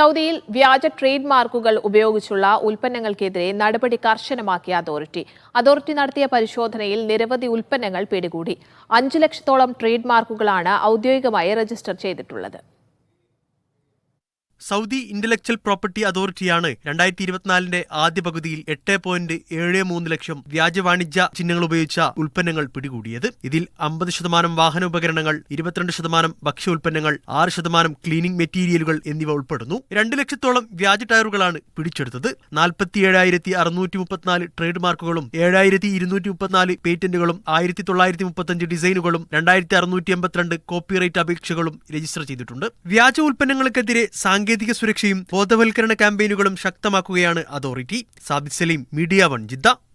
സൗദിയിൽ വ്യാജ ട്രേഡ് മാർക്കുകൾ ഉപയോഗിച്ചുള്ള ഉൽപ്പന്നങ്ങൾക്കെതിരെ നടപടി കർശനമാക്കിയ അതോറിറ്റി. അതോറിറ്റി നടത്തിയ പരിശോധനയിൽ നിരവധി ഉൽപ്പന്നങ്ങൾ പിടികൂടി. അഞ്ചു ലക്ഷത്തോളം ട്രേഡ് മാർക്കുകളാണ് ഔദ്യോഗികമായി രജിസ്റ്റർ ചെയ്തിട്ടുള്ളത്. സൗദി ഇന്റലക്ച്വൽ പ്രോപ്പർട്ടി അതോറിറ്റിയാണ് രണ്ടായിരത്തി ഇരുപത്തിനാലിന്റെ ആദ്യ പകുതിയിൽ എട്ട് പോയിന്റ് ഏഴ് മൂന്ന് ലക്ഷം വ്യാജ വാണിജ്യ ചിഹ്നങ്ങൾ ഉപയോഗിച്ച ഉൽപ്പന്നങ്ങൾ പിടികൂടിയത്. ഇതിൽ അമ്പത് ശതമാനം വാഹന ഉപകരണങ്ങൾ ഇരുപത്തിരണ്ട് ശതമാനം ഭക്ഷ്യ ഉൽപ്പന്നങ്ങൾ ആറ് ശതമാനം ക്ലീനിംഗ് മെറ്റീരിയലുകൾ എന്നിവ ഉൾപ്പെടുന്നു. രണ്ട് ലക്ഷത്തോളം വ്യാജ ടയറുകളാണ് പിടിച്ചെടുത്തത്. നാൽപ്പത്തി ഏഴായിരത്തി അറുന്നൂറ്റി മുപ്പത്തിനാല് ട്രേഡ് മാർക്കുകളും ഏഴായിരത്തി ഇരുന്നൂറ്റി മുപ്പത്തിനാല് പേറ്റന്റുകളും ആയിരത്തി തൊള്ളായിരത്തി മുപ്പത്തഞ്ച് ഡിസൈനുകളും രണ്ടായിരത്തി അറുന്നൂറ്റി എൺപത്തിരണ്ട് കോപ്പിറൈറ്റ് അപേക്ഷകളും രജിസ്റ്റർ ചെയ്തിട്ടുണ്ട്. വ്യാജ ഉൽപ്പന്നങ്ങൾക്കെതിരെ സാങ്കേതിക സുരക്ഷയും ബോധവൽക്കരണ ക്യാമ്പയിനുകളും ശക്തമാക്കുകയാണ് authority. Sabid Saleem Media One Jeddah.